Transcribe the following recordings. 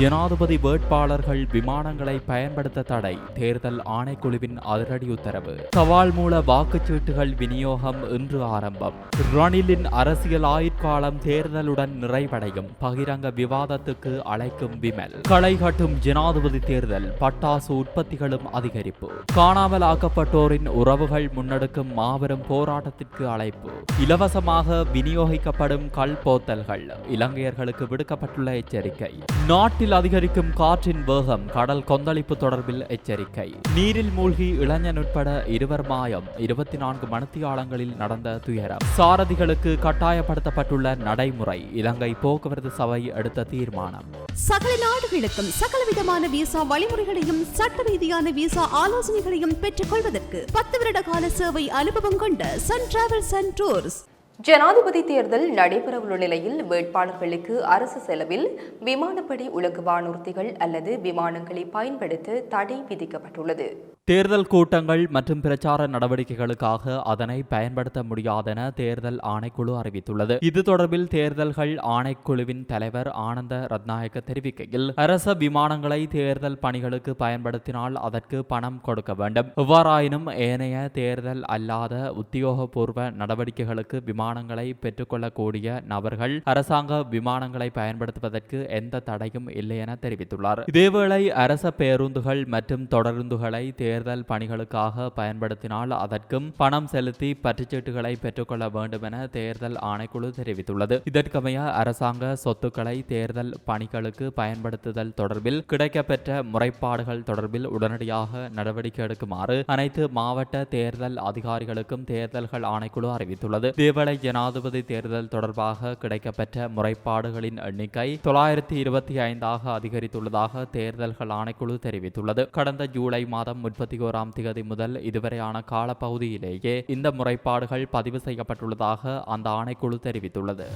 ஜனாதிபதி வேட்பாளர்கள் விமானங்களை பயன்படுத்த தடை தேர்தல் ஆணைக்குழுவின் அதிரடி உத்தரவு. சவால் மூல வாக்குச்சீட்டுகள் விநியோகம் இன்று ஆரம்பம். ரணிலின் அரசியல் ஆயுட்காலம் தேர்தலுடன் நிறைவடையும். பகிரங்க விவாதத்துக்கு அழைக்கும் விமல். களை கட்டும் ஜனாதிபதி தேர்தல் பட்டாசு உற்பத்திகளும் அதிகரிப்பு. காணாமல் ஆக்கப்பட்டோரின் உறவுகள் முன்னெடுக்கும் மாபெரும் போராட்டத்திற்கு அழைப்பு. இலவசமாக விநியோகிக்கப்படும் கல் போத்தல்கள் இலங்கையர்களுக்கு விடுக்கப்பட்டுள்ள எச்சரிக்கை. நாட்டில் அதிகரிக்கும் காற்றின் வேகம் கடல் கொந்தளிப்பு தொடர்பில் எச்சரிக்கை. நீரில் மூழ்கி இளைஞன் உட்பட இருவர் மாயம். இருபத்தி நான்கு மணித்தியாலங்களில் நடந்த துயரம். சாரதிகளுக்கு கட்டாயப்படுத்தப்பட்டுள்ள நடைமுறை இலங்கை போக்குவரத்து சபை எடுத்த தீர்மானம். சகல நாடுகளுக்கும் சகலவிதமான விசா வழிமுறைகளையும் சட்ட ரீதியான விசா ஆலோசனைகளையும் பெற்றுக் கொள்வதற்கு பத்து வருட கால சேவை அனுபவம் கொண்ட சன் டிராவல்ஸ் அண்ட் டூர்ஸ் ஜனாதிபதி தேர்தல் நடைபெறவுள்ள நிலையில் வேட்பாளர்களுக்கு அரசு செலவில் விமானப்படை உலகு வானூர்திகள் அல்லது விமானங்களை பயன்படுத்த தடை விதிக்கப்பட்டுள்ளது. தேர்தல் கூட்டங்கள் மற்றும் பிரச்சார நடவடிக்கைகளுக்காக அதனை பயன்படுத்த முடியாதென தேர்தல் ஆணைக்குழு அறிவித்துள்ளது. இது தொடர்பில் தேர்தல்கள் ஆணைக்குழுவின் தலைவர் ஆனந்த ரத்நாயக்க தெரிவிக்கையில் அரச விமானங்களை தேர்தல் பணிகளுக்கு பயன்படுத்தினால் அதற்கு பணம் கொடுக்க வேண்டும். எவ்வாறாயினும் ஏனைய தேர்தல் அல்லாத உத்தியோகபூர்வ நடவடிக்கைகளுக்கு விமானங்களை பெற்றுக்கொள்ளக்கூடிய நபர்கள் அரசாங்க விமானங்களை பயன்படுத்துவதற்கு எந்த தடையும் இல்லை என தெரிவித்துள்ளார். இதேவேளை அரச பேருந்துகள் மற்றும் தொடருந்துகளை தேர்தல் பணிகளுக்காக பயன்படுத்தினால் அதற்கும் பணம் செலுத்தி பற்றுச்சீட்டுகளை பெற்றுக்கொள்ள வேண்டும் என தேர்தல் ஆணைக்குழு தெரிவித்துள்ளது. இதற்கமைய அரசாங்க சொத்துக்களை தேர்தல் பணிகளுக்கு பயன்படுத்துதல் தொடர்பில் கிடைக்கப்பெற்ற முறைப்பாடுகள் தொடர்பில் உடனடியாக நடவடிக்கை எடுக்குமாறு அனைத்து மாவட்ட தேர்தல் அதிகாரிகளுக்கும் தேர்தல்கள் ஆணைக்குழு அறிவித்துள்ளது. இதேவேளை ஜனாதிபதி தேர்தல் தொடர்பாக கிடைக்கப்பெற்ற முறைப்பாடுகளின் எண்ணிக்கை தொள்ளாயிரத்தி இருபத்தி ஐந்தாக அதிகரித்துள்ளதாக தேர்தல்கள் ஆணைக்குழு தெரிவித்துள்ளது. கடந்த ஜூலை மாதம் முப்பத்தி ஓராம் தேதி முதல் இதுவரையான காலப்பகுதியிலேயே இந்த முறைப்பாடுகள் பதிவு செய்யப்பட்டுள்ளதாக அந்த ஆணைக்குழு தெரிவித்துள்ளது.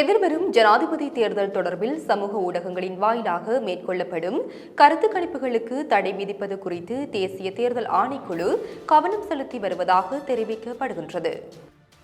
எதிர்வரும் ஜனாதிபதி தேர்தல் தொடர்பில் சமூக ஊடகங்களின் வாயிலாக மேற்கொள்ளப்படும் கருத்து கணிப்புகளுக்கு தடை விதிப்பது குறித்து தேசிய தேர்தல் ஆணைக்குழு கவனம் செலுத்தி வருவதாக தெரிவிக்கப்படுகின்றது.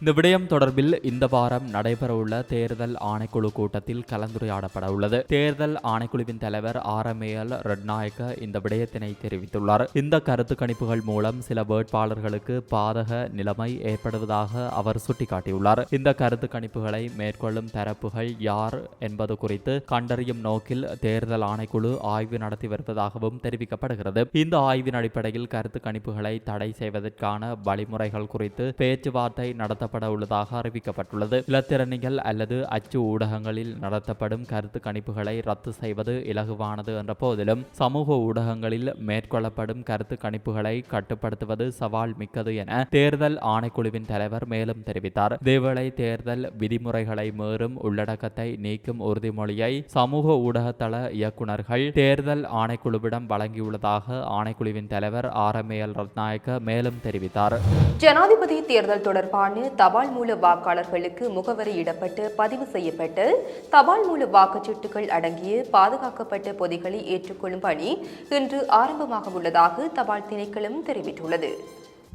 இந்த விடயம் தொடர்பில் இந்த வாரம் நடைபெறவுள்ள தேர்தல் ஆணைக்குழு கூட்டத்தில் கலந்துரையாடப்பட உள்ளது. தேர்தல் ஆணைக்குழுவின் தலைவர் ஆரமேயல் ரட்நாயக்க இந்த விடயத்தினை தெரிவித்துள்ளார். இந்த கருத்து கணிப்புகள் மூலம் சில வேட்பாளர்களுக்கு பாதக நிலைமை ஏற்படுவதாக அவர் சுட்டிக்காட்டியுள்ளார். இந்த கருத்து கணிப்புகளை மேற்கொள்ளும் தரப்புகள் யார் என்பது குறித்து கண்டறியும் நோக்கில் தேர்தல் ஆணைக்குழு ஆய்வு நடத்தி வருவதாகவும் தெரிவிக்கப்படுகிறது. இந்த ஆய்வின் அடிப்படையில் கருத்து கணிப்புகளை தடை செய்வதற்கான வழிமுறைகள் குறித்து பேச்சுவார்த்தை நடத்தப்பட உள்ளதாக அறிவிக்கப்பட்டுள்ளது. இலத்திரணிகள் அல்லது அச்சு ஊடகங்களில் நடத்தப்படும் கருத்து கணிப்புகளை ரத்து செய்வது இலகுவானது என்ற போதிலும் சமூக ஊடகங்களில் மேற்கொள்ளப்படும் கருத்து கணிப்புகளை கட்டுப்படுத்துவது சவால் மிக்கது என தேர்தல் ஆணைக்குழுவின் தலைவர் மேலும் தெரிவித்தார். இதேவேளை தேர்தல் விதிமுறைகளை மீறும் உள்ளடக்கத்தை நீக்கும் உறுதிமொழியை சமூக ஊடகத்தள இயக்குநர்கள் தேர்தல் ஆணைக்குழுவிடம் வழங்கியுள்ளதாக ஆணைக்குழுவின் தலைவர் ஆரமேயல் ரத்நாயக்க மேலும் தெரிவித்தார். ஜனாதிபதி தேர்தல் தொடர்பான தபால் மூல வாக்காளர்களுக்கு முகவரியிடப்பட்டு பதிவு செய்யப்பட்டு தபால் மூல வாக்குச்சீட்டுகள் அடங்கிய பாதுகாக்கப்பட்ட பொதிகளை ஏற்றுக்கொள்ளும் பணி இன்று ஆரம்பமாக உள்ளதாக தபால் திணைக்களம் தெரிவித்துள்ளது.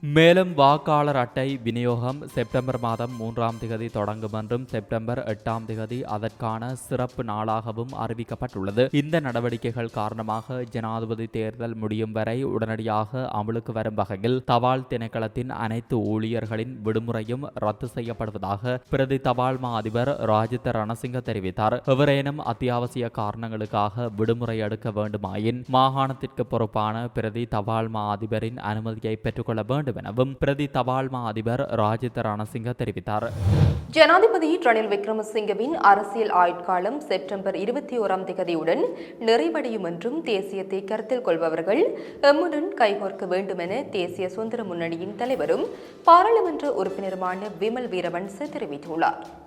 மேலும் வாக்காளர் அட்டை விநியோகம் செப்டம்பர் மாதம் மூன்றாம் திகதி தொடங்கும் என்றும் செப்டம்பர் எட்டாம் திகதி அதற்கான சிறப்பு நாளாகவும் அறிவிக்கப்பட்டுள்ளது. இந்த நடவடிக்கைகள் காரணமாக ஜனாதிபதி தேர்தல் முடியும் வரை உடனடியாக அமலுக்கு வரும் வகையில் தபால் திணைக்களத்தின் அனைத்து ஊழியர்களின் விடுமுறையும் ரத்து செய்யப்படுவதாக பிரதி தபால் மா அதிபர் ராஜித ரணசிங்க தெரிவித்தார். எவரேனும் அத்தியாவசிய காரணங்களுக்காக விடுமுறை எடுக்க வேண்டுமாயின் மாகாணத்திற்கு பொறுப்பான பிரதி தபால் மா அதிபரின் அனுமதியை பெற்றுக்கொள்ள வேண்டும் எனவும் பிரதி தபால்மா அதிபர் ராஜித ரணசிங்க தெரிவித்தார். ஜனாதிபதி ரணில் விக்ரமசிங்கவின் அரசியல் ஆயுட்காலம் செப்டம்பர் இருபத்தி ஓராம் திகதியுடன் நிறைவடையும் என்றும் தேசியத்தை கருத்தில் கொள்பவர்கள் எம்முடன் கைகோர்க்க வேண்டும் என தேசிய சுதந்திர முன்னணியின் தலைவரும் பாராளுமன்ற உறுப்பினருமான விமல் வீரவன்ச தெரிவித்துள்ளார்.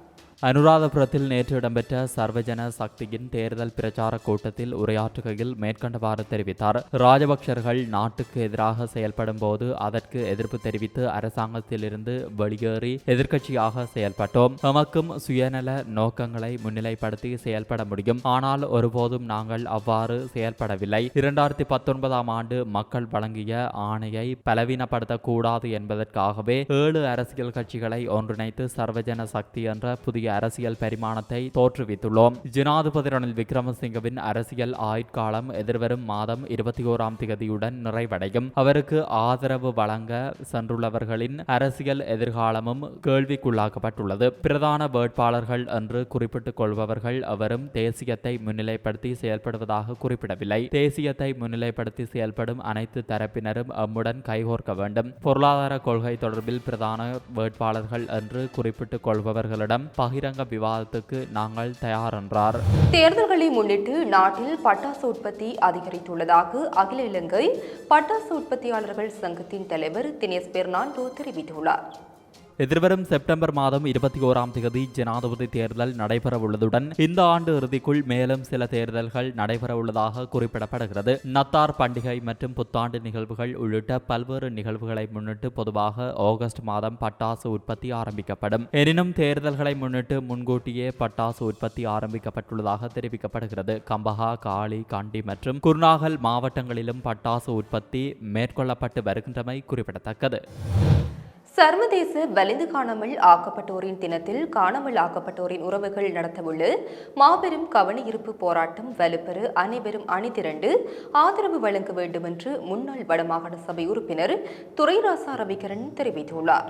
அனுராதபுரத்தில் நேற்று இடம்பெற்ற சர்வஜன சக்தியின் தேர்தல் பிரச்சார கூட்டத்தில் உரையாற்றுகையில் மேற்கண்டவாறு தெரிவித்தார் ராஜபக்சர்கள் நாட்டுக்கு எதிராக செயல்படும் போது அதற்கு எதிர்ப்பு தெரிவித்து அரசாங்கத்திலிருந்து வெளியேறி எதிர்க்கட்சியாக செயல்பட்டோம் எமக்கும் சுயநல நோக்கங்களை முன்னிலைப்படுத்தி செயல்பட முடியும் ஆனால் ஒருபோதும் நாங்கள் அவ்வாறு செயல்படவில்லை இரண்டாயிரத்தி பத்தொன்பதாம் ஆண்டு மக்கள் வழங்கிய ஆணையை பலவீனப்படுத்தக்கூடாது என்பதற்காகவே ஏழு அரசியல் கட்சிகளை ஒன்றிணைத்து சர்வஜன சக்தி என்ற புதிய அரசியல் பரிமாணத்தை தோற்றுவித்துள்ளோம். ஜனாதிபதி ரணில் விக்ரமசிங்கவின் அரசியல் ஆயுட்காலம் எதிர்வரும் மாதம் இருபத்தி ஓராம் திகதியுடன் நிறைவடையும். அவருக்கு ஆதரவு வழங்க சென்றுள்ளவர்களின் அரசியல் எதிர்காலமும் கேள்விக்குள்ளாக்கப்பட்டுள்ளது. பிரதான வேட்பாளர்கள் என்று குறிப்பிட்டுக் கொள்பவர்கள் அவரும் தேசியத்தை முன்னிலைப்படுத்தி செயல்படுவதாக குறிப்பிடவில்லை. தேசியத்தை முன்னிலைப்படுத்தி செயல்படும் அனைத்து தரப்பினரும் அம்முடன் கைகோர்க்க வேண்டும். பொருளாதார கொள்கை தொடர்பில் பிரதான வேட்பாளர்கள் என்று குறிப்பிட்டுக் கொள்பவர்களிடம் பகிரங்க விவாதத்துக்கு நாங்கள் தயார் என்றார். தேர்தல்களை முன்னிட்டு நாட்டில் பட்டாசு உற்பத்தி அதிகரித்துள்ளதாக அகில இலங்கை பட்டாசு உற்பத்தியாளர்கள் சங்கத்தின் தலைவர் தினேஷ் பெர்னாண்டோ தெரிவித்துள்ளார். எதிர்வரும் செப்டம்பர் மாதம் இருபத்தி ஓராம் தேதி ஜனாதிபதி தேர்தல் நடைபெறவுள்ளதுடன் இந்த ஆண்டு இறுதிக்குள் மேலும் சில தேர்தல்கள் நடைபெறவுள்ளதாக குறிப்பிடப்படுகிறது. நத்தார் பண்டிகை மற்றும் புத்தாண்டு நிகழ்வுகள் உள்ளிட்ட பல்வேறு நிகழ்வுகளை முன்னிட்டு பொதுவாக ஆகஸ்ட் மாதம் பட்டாசு உற்பத்தி ஆரம்பிக்கப்படும். எனினும் தேர்தல்களை முன்னிட்டு முன்கூட்டியே பட்டாசு உற்பத்தி ஆரம்பிக்கப்பட்டுள்ளதாக தெரிவிக்கப்படுகிறது. கம்பஹா காளி கண்டி மற்றும் குர்நாகல் மாவட்டங்களிலும் பட்டாசு உற்பத்தி மேற்கொள்ளப்பட்டு வருகின்றமை குறிப்பிடத்தக்கது. சர்வதேச வலிந்து காணாமல் ஆக்கப்பட்டோரின் தினத்தில் காணாமல் ஆக்கப்பட்டோரின் உறவுகள் நடத்தவுள்ள மாபெரும் கவனஈர்ப்பு போராட்டம் வலுப்பெற அனைவரும் அணிதிரண்டு ஆதரவு வழங்க வேண்டும் என்று முன்னாள் வடமாகாண சபை உறுப்பினர் துரைராசா ரவிகரன் தெரிவித்துள்ளார்.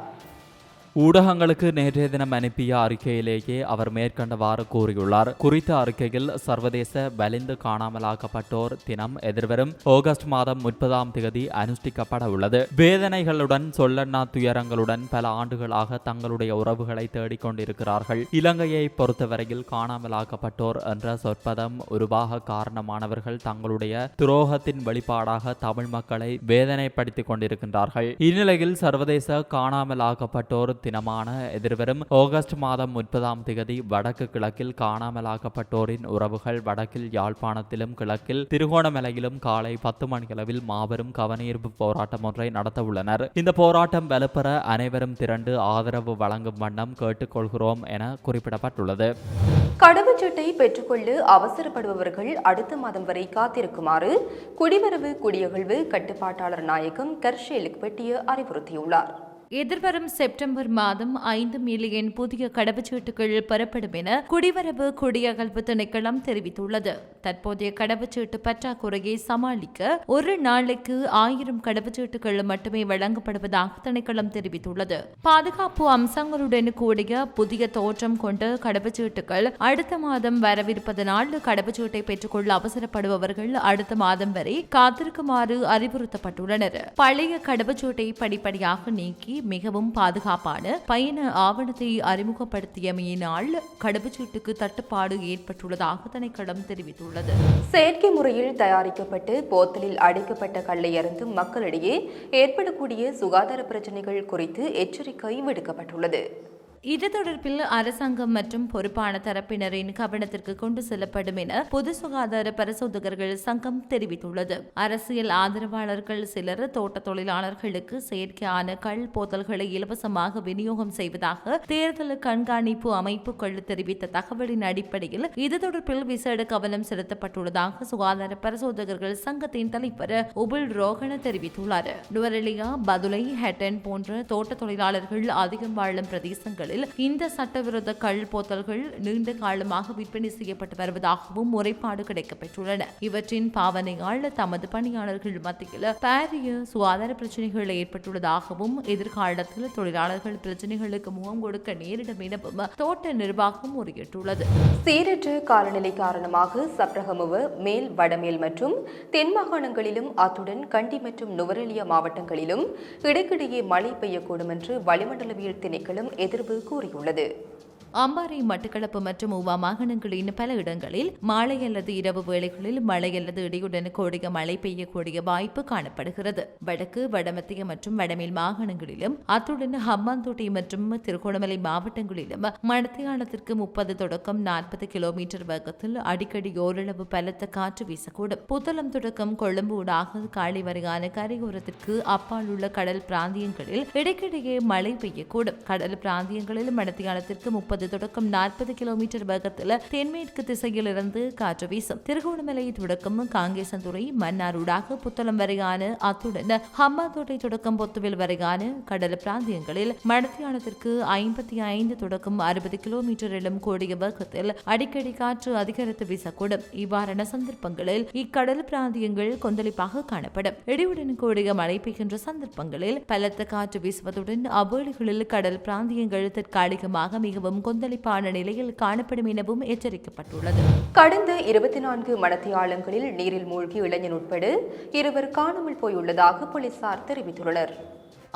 ஊடகங்களுக்கு நேற்றைய தினம் அனுப்பிய அறிக்கையிலேயே அவர் மேற்கண்டவாறு கூறியுள்ளார். குறித்த அறிக்கையில் சர்வதேச வலிந்து காணாமலாக்கப்பட்டோர் தினம் எதிர்வரும் ஆகஸ்ட் மாதம் முப்பதாம் தேதி அனுஷ்டிக்கப்பட உள்ளது. வேதனைகளுடன் சொல்லண்ணா துயரங்களுடன் பல ஆண்டுகளாக தங்களுடைய உறவுகளை தேடிக்கொண்டிருக்கிறார்கள் இலங்கையை பொறுத்தவரையில் காணாமலாக்கப்பட்டோர் என்ற சொற்பதம் உருவாக காரணமானவர்கள் தங்களுடைய துரோகத்தின் வெளிப்பாடாக தமிழ் மக்களை வேதனைப்படுத்திக் கொண்டிருக்கின்றார்கள். இந்நிலையில் சர்வதேச காணாமலாக்கப்பட்டோர் தினமான எதிர்வரும் ஆகஸ்ட் மாதம் முப்பதாம் திகதி வடக்கு கிழக்கில் காணாமலாக்கப்பட்டோரின் உறவுகள் வடக்கில் யாழ்ப்பாணத்திலும் கிழக்கில் திருகோணமலையிலும் காலை பத்து மணியளவில் மாபெரும் கவனீர்ப்பு போராட்டம் ஒன்றை நடத்த உள்ளனர் இந்த போராட்டம் வலுப்பெற அனைவரும் திரண்டு ஆதரவு வழங்கும் வண்ணம் கேட்டுக்கொள்கிறோம் என குறிப்பிடப்பட்டுள்ளது. கடவுச்சீட்டை பெற்றுக்கொள்ள அவசரப்படுபவர்கள் அடுத்த மாதம் வரை காத்திருக்குமாறு குடிவரவு குடியகழ்வு கட்டுப்பாட்டாளர் நாயகம் கர்ஷேலுக்கு பெட்டிய அறிவுறுத்தியுள்ளார். எதிர்வரும் செப்டம்பர் மாதம் ஐந்து மில்லியன் புதிய கடவுச்சீட்டுகள் பெறப்படும் என குடிவரவு குடியகல்வு திணைக்களம் தெரிவித்துள்ளது. தற்போதைய கடவுச்சீட்டு பற்றாக்குறையை சமாளிக்க ஒரு நாளைக்கு ஆயிரம் கடவுச்சீட்டுகள் மட்டுமே வழங்கப்படுவதாக திணைக்களம் தெரிவித்துள்ளது. பாதுகாப்பு அம்சங்களுடன் கூடிய புதிய தோற்றம் கொண்ட கடவுச்சீட்டுகள் அடுத்த மாதம் வரவிருப்பதனால் கடவுச்சீட்டை பெற்றுக்கொள்ள அவசரப்படுபவர்கள் அடுத்த மாதம் வரை காத்திருக்குமாறு அறிவுறுத்தப்பட்டுள்ளனர். பழைய கடவுச்சீட்டை படிப்படியாக நீக்கி மிகவும் பாதுகாப்பான பயண ஆவணத்தை அறிமுகப்படுத்தியமையினால் கடவுச்சீட்டுக்கு தட்டுப்பாடு ஏற்பட்டுள்ளதாக திணைக்களம் தெரிவித்துள்ளது. செயற்கை முறையில் தயாரிக்கப்பட்டு போத்தலில் அடைக்கப்பட்ட கல்லை அருந்தும் மக்களிடையே ஏற்படக்கூடிய சுகாதார பிரச்சினைகள் குறித்து எச்சரிக்கை விடுக்கப்பட்டுள்ளது. இது தொடர்பில் அரசாங்கம் மற்றும் பொறுப்பான தரப்பினரின் கவனத்திற்கு கொண்டு செல்லப்படும் என பொது சுகாதார பரிசோதகர்கள் சங்கம் தெரிவித்துள்ளது. அரசியல் ஆதரவாளர்கள் சிலர் தோட்ட தொழிலாளர்களுக்கு செயற்கையான கள் போத்தல்களை இலவசமாக விநியோகம் செய்வதாக தேர்தல் கண்காணிப்பு அமைப்புகள் தெரிவித்த தகவலின் அடிப்படையில் இது தொடர்பில் விசேட கவனம் செலுத்தப்பட்டுள்ளதாக சுகாதார பரிசோதகர்கள் சங்கத்தின் தலைவர் உபுல் ரோகன தெரிவித்துள்ளார். நுவரெலியா பதுலை ஹெட்டன் போன்ற தோட்ட தொழிலாளர்கள் அதிகம் வாழும் பிரதேசங்களில் இந்த சட்டவிரோத கள் போத்தல்கள் நீண்ட காலமாக விற்பனை செய்யப்பட்டு வருவதாகவும் முறைப்பாடு கிடைக்கப்பெற்றுள்ளன. இவற்றின் பாவனையால் தமது பணியாளர்கள் மத்தியில் பாரிய சுகாதார பிரச்சனைகள் ஏற்பட்டுள்ளதாகவும் எதிர்காலத்தில் தொழிலாளர்கள் பிரச்சனைகளுக்கு முகம் கொடுக்க நேரிடும் எனவும் தோட்ட நிர்வாகம் முறையிட்டுள்ளது. சீரற்ற காலநிலை காரணமாக சப்ரகமுவ மேல் வடமேல் மற்றும் தென் மாகாணங்களிலும் அத்துடன் கண்டி மற்றும் நுவரெலியா மாவட்டங்களிலும் இடைக்கிடையே மழை பெய்யக்கூடும் என்று வளிமண்டலவியல் திணைக்களம் எதிர்வு கூறியுள்ளது. அம்பாறை மட்டக்களப்பு மற்றும் உவா மாகாணங்களின் பல இடங்களில் மாலை அல்லது இரவு வேளைகளில் மழை அல்லது இடியுடன் கூடிய மழை பெய்யக்கூடிய வாய்ப்பு காணப்படுகிறது. வடக்கு வடமத்திய மற்றும் வடமேல் மாகாணங்களிலும் அத்துடன் ஹம்மாந்தோட்டை மற்றும் திருகோணமலை மாவட்டங்களிலும் மடத்தியானத்திற்கு முப்பது தொடக்கம் நாற்பது கிலோமீட்டர் வேகத்தில் அடிக்கடி ஓரளவு பலத்த காற்று வீசக்கூடும். புத்தளம் தொடக்கம் கொழும்பு ஊடாக காலை வரையான கரையோரத்திற்கு அப்பால் உள்ள கடல் பிராந்தியங்களில் இடைக்கிடையே மழை பெய்யக்கூடும். கடல் பிராந்தியங்களில் மடத்தியானத்திற்கு முப்பது தொடக்கம் நாற்பது கிலோமீட்டர் வேகத்தில் தென்மேற்கு திசையிலிருந்து காற்று வீசும். திருகோணமலை தொடக்கம் காங்கேசந்துறை மன்னாரூடாக புத்தளம் வரையான அத்துடன் ஹம்பாந்தோட்டை தொடக்கம் பொத்துவில் வரையான கடல் பிராந்தியங்களில் மடத்தியானத்திற்கு ஐம்பத்தி ஐந்து தொடக்கம் அறுபது கிலோமீட்டரிலும் கூடிய வேகத்தில் அடிக்கடி காற்று அதிகரித்து வீசக்கூடும். இவ்வாறான சந்தர்ப்பங்களில் இக்கடல் பிராந்தியங்கள் கொந்தளிப்பாக காணப்படும். இடியுடன் கூடிய மழை பெய்கின்ற சந்தர்ப்பங்களில் பலத்த காற்று வீசுவதுடன் அவ்வேளைகளில் கடல் பிராந்தியங்கள் தற்காலிகமாக மிகவும் கொந்தளிப்பான நிலையில் காணப்படும் எனவும் எச்சரிக்கப்பட்டுள்ளது. கடந்த இருபத்தி நான்கு மணத்தியாளங்களில் நீரில் மூழ்கி இளைஞன் உட்பட இருவர் காணாமல் போயுள்ளதாக போலீசார் தெரிவித்துள்ளனர்.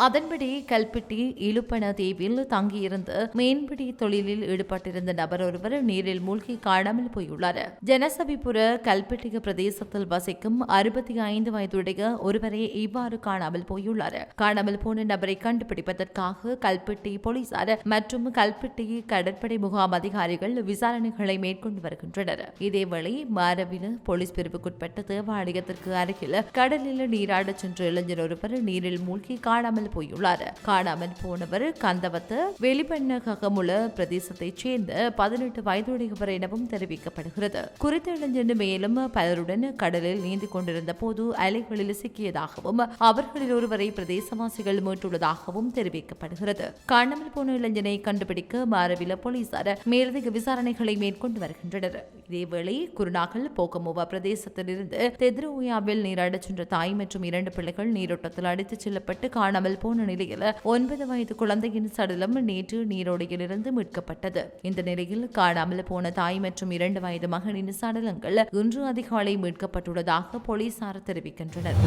அதன்படி கல்பிட்டி இலுப்பன தீவில் தங்கியிருந்து மீன்பிடி தொழிலில் ஈடுபட்டிருந்த நபர் ஒருவர் நீரில் மூழ்கி காணாமல் போயுள்ளார். ஜனசபிபுர கல்பிட்டிக பிரதேசத்தில் வசிக்கும் அறுபத்தி ஐந்து வயதுடைய ஒருவரே இவ்வாறு காணாமல் போயுள்ளார். காணாமல் போன நபரை கண்டுபிடிப்பதற்காக கல்பிட்டி போலீசார் மற்றும் கல்பிட்டி கடற்படை முகாம் அதிகாரிகள் விசாரணைகளை மேற்கொண்டு வருகின்றனர். இதேவேளை மாரவில போலீஸ் பிரிவுக்குட்பட்ட தேவாலயத்திற்கு அருகில் கடலில் நீராடச் சென்ற இளைஞர் ஒருவர் நீரில் மூழ்கி காணாமல் போயுள்ளார். காணாமல் போனவர் கந்தவத்த வெளிப்பண்ணகமுல பிரதேசத்தைச் சேர்ந்த பதினெட்டு வயதுடையவர் எனவும் தெரிவிக்கப்படுகிறது. குறித்த இளைஞர் மேலும் பலருடன் கடலில் நீந்திக் கொண்டிருந்த போது அலைகளில் சிக்கியதாகவும் அவர்களில் ஒருவரை பிரதேசவாசிகள் மீட்டுள்ளதாகவும் தெரிவிக்கப்படுகிறது. காணாமல் போன இளைஞனை கண்டுபிடிக்க மாரவில போலீசார் மேலதிக விசாரணைகளை மேற்கொண்டு வருகின்றனர். இதேவேளை குருநாகல் போகமோவா பிரதேசத்திலிருந்து தெத்ரோயாவில் நீராடச் சென்ற தாய் மற்றும் இரண்டு பிள்ளைகள் நீரோட்டத்தில் அடித்துச் செல்லப்பட்டு காணாமல் போன நிலையில் ஒன்பது வயது குழந்தையின் சடலம் நேற்று நீரோடையிலிருந்து மீட்கப்பட்டது. இந்த நிலையில் காணாமல் போன தாய் மற்றும் இரண்டு வயது மகனின் சடலங்கள் இன்று அதிகாலை மீட்கப்பட்டுள்ளதாக போலீசார் தெரிவிக்கின்றனர்.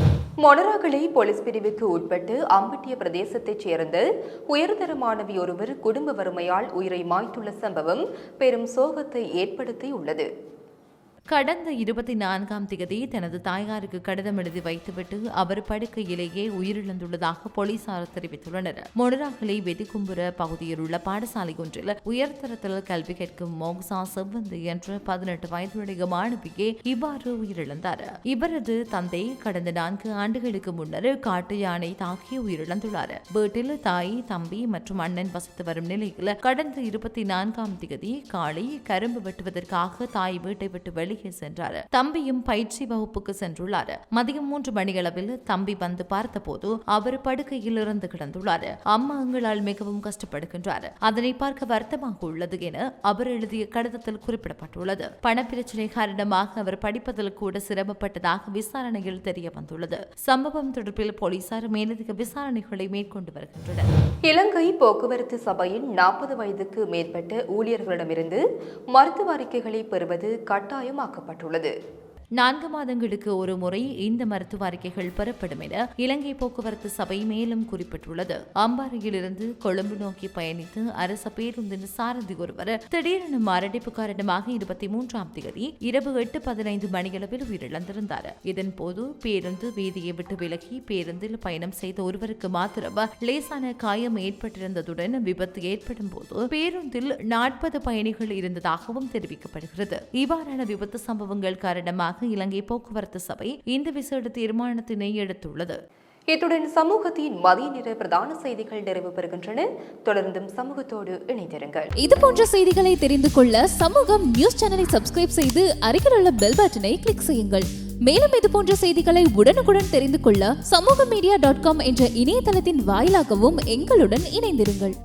மொனராகலை போலீஸ் பிரிவுக்கு உட்பட்டு அம்பட்டிய பிரதேசத்தைச் சேர்ந்த உயர்தர மாணவி ஒருவர் குடும்ப வறுமையால் உயிரை மாய்த்துள்ள சம்பவம் பெரும் சோகத்தை ஏற்படுத்தியுள்ளது. கடந்த இருபத்தி நான்காம் தேதி தனது தாயாருக்கு கடிதம் எழுதி வைத்துவிட்டு அவர் படுக்கையிலேயே உயிரிழந்துள்ளதாக போலீசார் தெரிவித்துள்ளனர். மொனராகலை வெதிக்கும்புர பகுதியில் உள்ள பாடசாலை ஒன்றில் உயர்தரத்தில் கல்வி கேட்கும் மோக்சா செவ்வந்தி என்ற பதினெட்டு வயதுடைய மாணவியே இவ்வாறு உயிரிழந்தார். இவரது தந்தை கடந்த நான்கு ஆண்டுகளுக்கு முன்னர் காட்டு யானை தாக்கி உயிரிழந்துள்ளார். வீட்டில் தாய் தம்பி மற்றும் அண்ணன் வசித்து வரும் நிலையில் கடந்த இருபத்தி நான்காம் தேதி காலை கரும்பு வெட்டுவதற்காக தாய் வீட்டை விட்டு வெளியே வெளியே சென்றார். தம்பியும் பயிற்சி வகுப்புக்கு சென்றுள்ளார். மதியம் மூன்று மணியளவில் தம்பி வந்து பார்த்தபோது அவர் படுக்கையில் இருந்து கிடந்துள்ளார். அம்மா எங்களால் மிகவும் கஷ்டப்படுகின்றார். அதனை பார்க்க வருத்தமாக உள்ளது என அவர் எழுதிய கடிதத்தில் குறிப்பிடப்பட்டுள்ளது. பணப்பிரச்சனை காரணமாக அவர் படிப்பதில் கூட சிரமப்பட்டதாக விசாரணையில் தெரிய வந்துள்ளது சம்பவம் தொடர்பில் போலீசார் மேலதிக விசாரணைகளை மேற்கொண்டு வருகின்றனர். இலங்கை போக்குவரத்து சபையின் நாற்பது வயதுக்கு மேற்பட்ட ஊழியர்களிடமிருந்து மருத்துவ அறிக்கைகளை பெறுவது கட்டாயம் கட்டாயமாக்கப்பட்டுள்ளது நான்கு மாதங்களுக்கு ஒரு முறை இந்த மருத்துவ அறிக்கைகள் பெறப்படும் என இலங்கை போக்குவரத்து சபை மேலும் குறிப்பிட்டுள்ளது. அம்பாறையிலிருந்து கொழும்பு நோக்கி பயணித்து அரச பேருந்தின் சாரதி ஒருவர் திடீரென மாரடைப்பு காரணமாக இருபத்தி மூன்றாம் தேதி இரவு எட்டு பதினைந்து மணியளவில் உயிரிழந்திருந்தார். இதன்போது பேருந்து வீதியை விட்டு விலகி பேருந்தில் பயணம் செய்த ஒருவருக்கு மாத்திரம் லேசான காயம் ஏற்பட்டிருந்ததுடன் விபத்து ஏற்படும் போது பேருந்தில் நாற்பது பயணிகள் இருந்ததாகவும் தெரிவிக்கப்படுகிறது. இவ்வாறான விபத்து சம்பவங்கள் காரணமாக இலங்கை போக்குவரத்து சபை இந்த விசேட தீர்மானத்தினை எடுத்துள்ளது. இத்துடன் சமூகத்தின் மதிய நேர பிரதான செய்திகள் நிறைவு பெறுகின்றன. தொடர்ந்தும் சமூகத்தோடு இணைந்திருங்கள். இது போன்ற செய்திகளை தெரிந்து கொள்ள சமூகம் நியூஸ் சேனலை சப்ஸ்கிரைப் செய்து அருகில் உள்ள பெல் பட்டனை கிளிக் செய்யுங்கள். மேலும் இது போன்ற செய்திகளை உடனுக்குடன் தெரிந்து கொள்ள சமூக மீடியா டாட் காம் என்ற இணையதளத்தின் வாயிலாகவும் எங்களுடன் இணைந்திருங்கள்.